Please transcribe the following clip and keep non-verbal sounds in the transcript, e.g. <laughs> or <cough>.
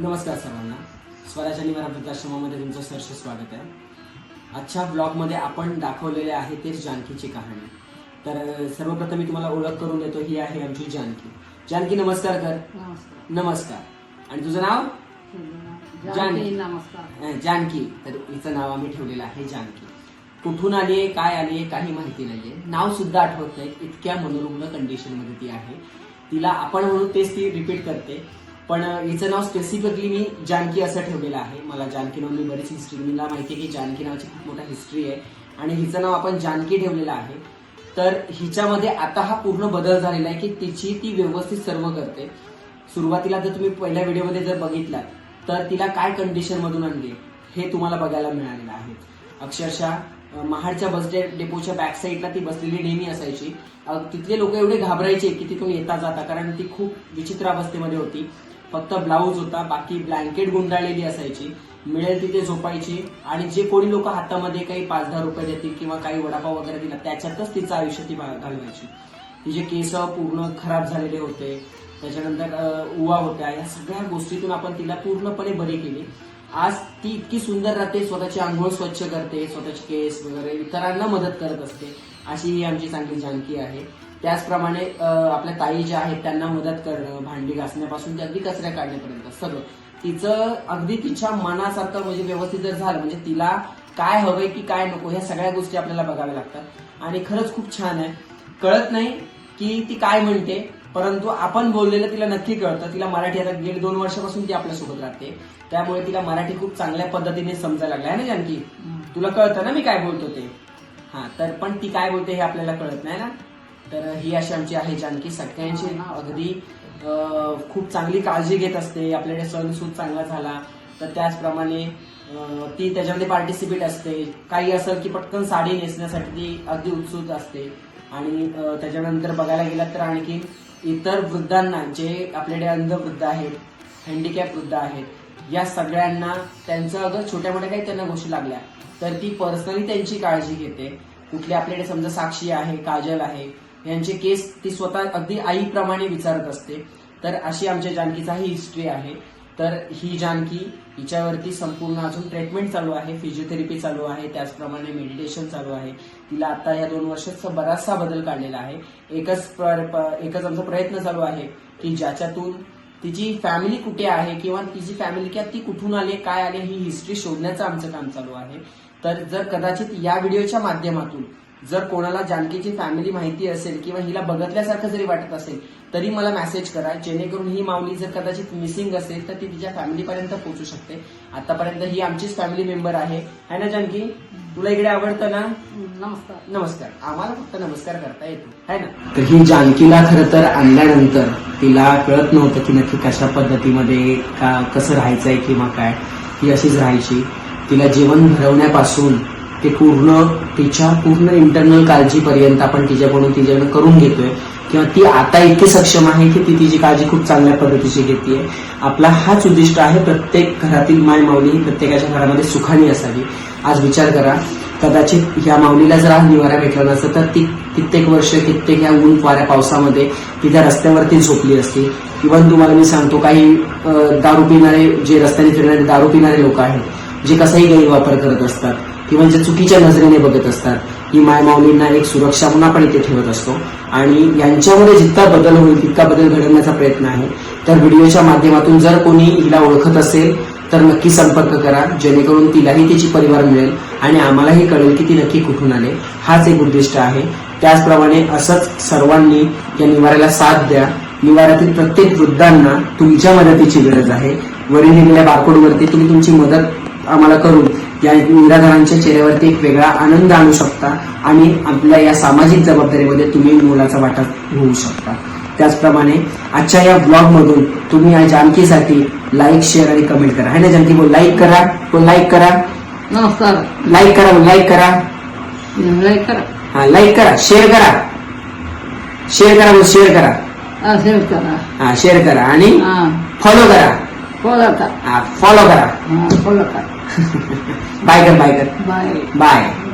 नमस्कार सर्वांना. स्वराज आणि वृद्धाश्रमामध्ये तुमचं सहर्ष स्वागत आहे. आजच्या ब्लॉगमध्ये आपण दाखवलेले आहे ते जानकीची कहाणी. तर सर्वप्रथम मी तुम्हाला ओळख करून देतो ही आहे आमची जानकी. जानकी नमस्कार कर. नमस्कार. आणि तुझं नाव? जानकी नमस्कार. जानकी. तर हिचं नाव आम्ही ठेवलेलं आहे जानकी. कुठून आली काय आली काही माहिती नाहीये. नाव सुद्धा आठवत नाही इतक्या मनोरुग्ण कंडिशनमध्ये ती आहे. तिला आपण म्हणून तेच ती रिपीट करते. पण हिचं नाव स्पेसिफिकली मी जानकी असं ठेवलेलं आहे. मला जानकी नाव मी बरीच हिस्ट्री मला माहिती आहे की जानकी नावाची खूप मोठा हिस्ट्री आहे. आणि हिचं नाव आपण जानकी ठेवलेलं आहे. तर हिच्यामध्ये आता हा पूर्ण बदल झालेला आहे की तिची ती व्यवस्थित सर्व करते. सुरुवातीला जर तुम्ही पहिल्या व्हिडिओमध्ये जर बघितलात तर तिला काय कंडिशनमधून आणली हे तुम्हाला बघायला मिळालेलं आहे. अक्षरशः महाडच्या बस डे डेपोच्या बॅक साईडला ती बसलेली नेहमी असायची. तिथले लोक एवढे घाबरायचे की तिथून येता जाता कारण ती खूप विचित्र अवस्थेमध्ये होती. फक्त ब्लाऊज होता बाकी ब्लँकेट गुंडाळलेली असायची. मिळेल तिथे झोपायची. आणि जे कोणी लोक हातामध्ये काही पाच दहा रुपये देतील किंवा काही वडापाव वगैरे दिला त्याच्यातच तिचं आयुष्य ती घालवायची. तिचे केस पूर्ण खराब झालेले होते. त्याच्यानंतर उवा होत्या. या सगळ्या गोष्टीतून आपण तिला पूर्णपणे बरी केली. आज ती इतकी सुंदर राहते स्वतःची आंघोळ स्वच्छ करते स्वतःचे केस वगैरे इतरांना मदत करत असते. अशी ही आमची चांगली जानकी आहे. त्याचप्रमाणे आपल्या ताई ज्या आहेत त्यांना मदत करणं भांडी घासण्यापासून ते अगदी कचऱ्या काढण्यापर्यंत सगळं. तिचं अगदी तिच्या मनासारखं म्हणजे व्यवस्थित जर झालं म्हणजे तिला काय हवंय की काय नको ह्या सगळ्या गोष्टी आपल्याला बघाव्या लागतात. आणि खरंच खूप छान आहे. कळत नाही की ती काय म्हणते परंतु आपण बोललेलं तिला नक्की कळतं. तिला मराठी आता गेली दोन वर्षापासून ती आपल्यासोबत राहते. त्यामुळे तिला मराठी खूप चांगल्या पद्धतीने समजायला लागल्या आहे ना जानकी? तुला कळतं ना मी काय बोलतो ते? हा तर पण ती काय बोलते हे आपल्याला कळत नाही ना? तर ही अशी आमची आहे जानकी. सगळ्यांची ना अगदी खूप चांगली काळजी घेत असते. आपल्याकडे सण चांगला झाला तर त्याचप्रमाणे ती त्याच्यामध्ये पार्टिसिपेट असते. काही असेल की पटकन साडी नेसण्यासाठी ती अगदी उत्सुक असते. आणि त्याच्यानंतर बघायला गेलात तर आणखी इतर वृद्धांना जे आपल्याकडे अंध वृद्ध आहेत हँडिकॅप वृद्ध आहेत या सगळ्यांना त्यांचं अगर छोट्या मोठ्या काही त्यांना गोष्टी लागल्या. तर ती पर्सनली त्यांची काळजी घेते. कुठली आपल्याकडे समजा साक्षी आहे काजल आहे यांचे केस ती स्वतः अगदी आईप्रमाणे विचारत असते. तर अशी आमच्या जानकीचा ही हिस्ट्री आहे. तर ही जानकी हिच्यावरती संपूर्ण अजून ट्रीटमेंट चालू आहे. फिजिओथेरपी चालू आहे. त्याचप्रमाणे मेडिटेशन चालू आहे. तिला आता या दोन वर्षाचा बराचसा बदल काढलेला आहे. एकच एकच आमचा प्रयत्न चालू आहे की ज्याच्यातून तिची फॅमिली कुठे आहे किंवा तिची फॅमिली किंवा ती कुठून आली काय आले ही हिस्ट्री शोधण्याचं आमचं काम चालू आहे. तर जर कदाचित या व्हिडिओच्या माध्यमातून जर कोणाला जानकीची फॅमिली माहिती असेल किंवा हिला बघितल्यासारखं जरी वाटत असेल तरी मला मेसेज करा. जेणेकरून ही माऊली जर कदाचित मिसिंग असेल तर ती तिच्या फॅमिलीपर्यंत पोहोचू शकते. आतापर्यंत ही आमचीच फॅमिली मेंबर आहे. है ना जानकी? तुला इकडे आवडतं ना? नमस्कार. नमस्कार. आम्हाला फक्त नमस्कार करता येतो. है ना? तर ही जानकीला खरं तर आणल्यानंतर तिला कळत नव्हतं की नक्की कशा पद्धतीमध्ये का कसं राहायचंय किंवा काय. ती अशीच राहायची. तिला जेवण भरवण्यापासून ते पूर्ण तिच्या पूर्ण इंटरनल काळजीपर्यंत आपण तिच्याकडून तिच्याकडून करून घेतोय. किंवा ती आता इतकी सक्षम आहे की ती तिची काळजी खूप चांगल्या पद्धतीची घेते. आपला हाच उद्दिष्ट आहे प्रत्येक घरातील माय माऊली ही प्रत्येकाच्या घरामध्ये सुखानी असावी. आज विचार करा कदाचित या माऊलीला जर आज निवारा भेटला नसतं तर ती कित्येक वर्ष कित्येक या ऊन वाऱ्या पावसामध्ये ती त्या रस्त्यावरती झोपली असती. इव्हन तुम्हाला मी सांगतो काही दारू पिणारे जे रस्त्याने फिरणारे दारू पिणारे लोक आहेत जे कसाही गैरवापर करत असतात. किंवा म्हणजे चुकीच्या नजरेने बघत असतात ही माय माऊलींना एक सुरक्षा म्हणून आपण इथे ठेवत असतो. आणि यांच्यामध्ये जितका बदल होईल तितका बदल घडवण्याचा प्रयत्न आहे. तर व्हिडिओच्या माध्यमातून जर कोणी हिला ओळखत असेल तर नक्की संपर्क करा. जेणेकरून तिलाही तिची परिवार मिळेल आणि आम्हालाही कळेल की ती नक्की कुठून आले. हाच एक उद्दिष्ट आहे. त्याचप्रमाणे असंच सर्वांनी या निवाऱ्याला साथ द्या. निवाऱ्यातील प्रत्येक वृद्धांना तुमच्या मदतीची गरज आहे. वरील दिलेल्या बारकोडवरती तुम्ही तुमची मदत आम्हाला करून या निराधारांच्या चेहऱ्यावरती एक वेगळा आनंद आणू शकता आणि आपल्या या सामाजिक जबाबदारीमध्ये तुम्ही मोलाचा वाटा होऊ शकता. त्याचप्रमाणे आजच्या या ब्लॉग मधून तुम्ही या जानकीसाठी लाईक शेअर आणि कमेंट करा. है ना जानकी? बोल लाईक करा. बोल लाईक करा. नमस्कार. लाईक करा बोल लाईक करा. लाईक करा. हा लाईक करा. शेअर करा. शेअर करा बोल शेअर करा. असेल करा. हा शेअर करा. आणि फॉलो करा. फॉलो करा. फॉलो करा. फॉलो करा. <laughs> Bye, bye, bye. bye.